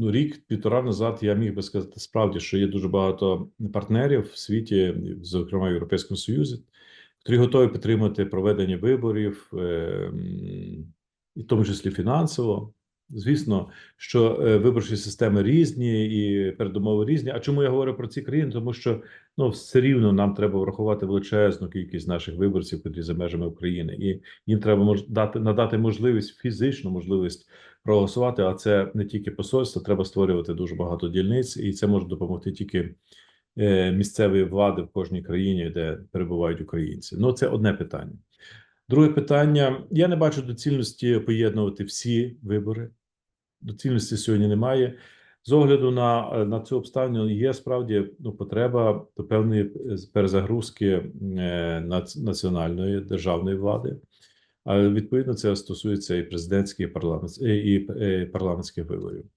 ну, рік, півтора назад я міг би сказати справді, що є дуже багато партнерів в світі, зокрема в Європейському Союзі, які готові підтримати проведення виборів, е, і в тому числі фінансово. Звісно, що е, виборчі системи різні і передумови різні. А чому я говорю про ці країни? Тому що ну все рівно нам треба врахувати величезну кількість наших виборців, які за межами України, і їм треба мож дати надати можливість фізичну можливість проголосувати. А це не тільки посольство, треба створювати дуже багато дільниць, і це може допомогти тільки е, місцевої влади в кожній країні, де перебувають українці. Ну це одне питання. Друге питання: я не бачу доцільності поєднувати всі вибори. Доцільності сьогодні немає. З огляду на, на цю обставину є справді ну, потреба до певної е, перезагрузки е, національної державної влади. А відповідно це стосується і президентських парламент, і, е, парламентських виборів.